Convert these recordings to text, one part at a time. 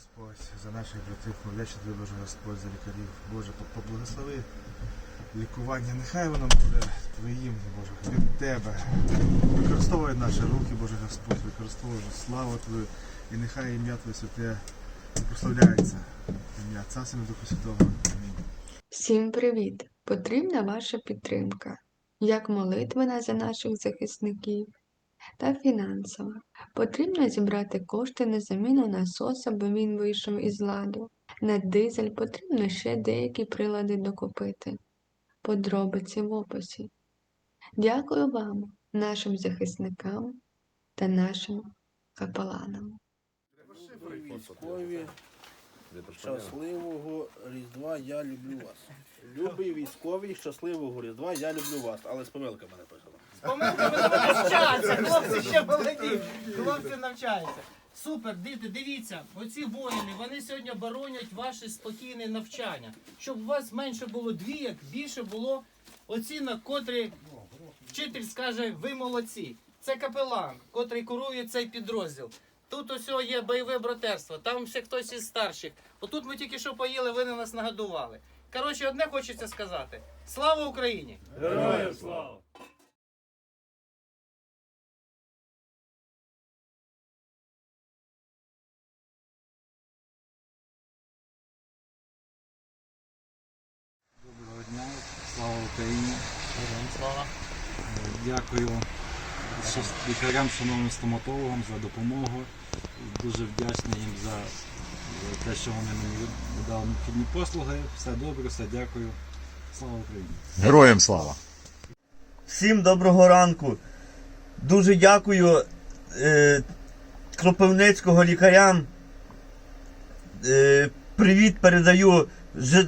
Господь, за наших братів, молячи тебе, Боже Господь, за лікарів. Боже, поблагослови лікування. Нехай воно буде Твоїм, Боже, від Тебе. Використовуй наші руки, Боже Господь, використовуй славу Твою, і нехай ім'я Твоє святе прославляється. Ім'я Отця Сина Духа Святого. Амінь. Всім привіт! Потрібна ваша підтримка, як молитвена за наших захисників та фінансова. Потрібно зібрати кошти на заміну насоса, бо він вийшов із ладу. На дизель потрібно ще деякі прилади докупити. Подробиці в описі. Дякую вам, нашим захисникам та нашим капеланам. Щасливого Різдва, я люблю вас. Любий військовий, щасливого Різдва, я люблю вас. Але з помилками написано. Помилками не навчаються, хлопці ще молоді, хлопці навчаються. Супер, діти, дивіться, оці воїни, вони сьогодні боронять ваше спокійне навчання. Щоб у вас менше було двійок, більше було оцінок, котрі вчитель скаже, ви молодці. Це капелан, котрий курує цей підрозділ. Тут ось є бойове братерство, там ще хтось із старших. Отут ми тільки що поїли, ви на нас нагодували. Коротше, одне хочеться сказати: слава Україні! Доброго Україні. слава. Дякую лікарям, шановним стоматологам за допомогу. Дуже вдячний їм за те, що вони мені надали необхідні послуги. Все добре, все дякую. Слава Україні! Героям слава! Всім доброго ранку. Дуже дякую е, кропивницького лікарям. Е, привіт передаю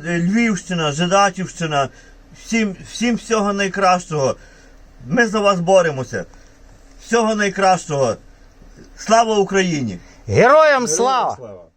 Львівщина, Жидачівщина. Всім, всім всього найкращого. Ми за вас боремося. Всього найкращого. Слава Україні! Героям слава!